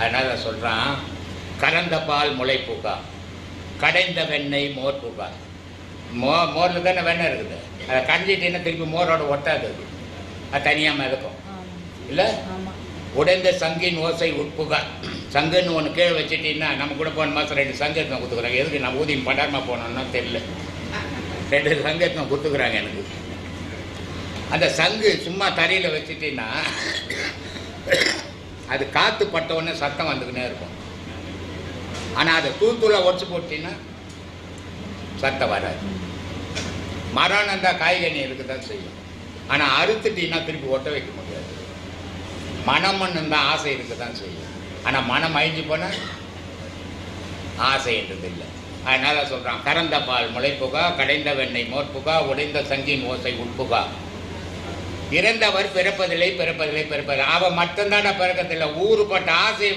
அதனால சொல்கிறான் கறந்த பால் முளை புகா கடைந்த வெண்ணெய் மோர் புகா மோ மோரில் தானே வெண்ணெய் இருக்குது. அதை கரைஞ்சிட்டீங்கன்னா திருப்பி மோரோட ஒட்டாது அது. அது தனியாக மிதக்கும். இல்லை? உடைந்த சங்கின் ஓசை உட்புகா சங்குன்னு ஒன்று கீழே வச்சுட்டீங்கன்னா நம்ம கூட போன மாதம் ரெண்டு சங்கு எடுத்து கொடுத்துக்குறாங்க எதுக்கு நான் ஊதியம் பண்டாரமா போனோம்னா தெரியல. ரெண்டு சங்கு எடுத்து கொடுத்துக்குறாங்க எனக்கு. அந்த சங்கு சும்மா தரையில் வச்சுட்டீங்கன்னா அது காற்று பட்ட உடனே சத்தம் வந்துக்கினே இருக்கும். ஆனால் அதை தூத்துள்ள உடச்சி போட்டீங்கன்னா சத்தம் வராது. மரம் இருந்தால் காய்கனி இருக்க தான் செய்யும்? ஆனால் அறுத்துட்டீங்கன்னா திருப்பி ஒட்ட வைக்க முடியாது. மனமன் இருந்தால் ஆசை இருக்க தான் செய்யும்? ஆனால் மனம் அழிஞ்சு போனால் ஆசைன்றது இல்லை. அதனால் சொல்கிறான் கறந்த பால் முளைப்புகா கடைந்த வெண்ணெய் மோர்ப்புகா உடைந்த சங்கின் ஓசை உட்புகா. இறந்தவர் பிறப்பதில்லை பிறப்பதில்லை பிறப்பதில்லை. அவன் மட்டும்தான் பிறக்கத்தில்லை ஊறுபட்ட ஆசை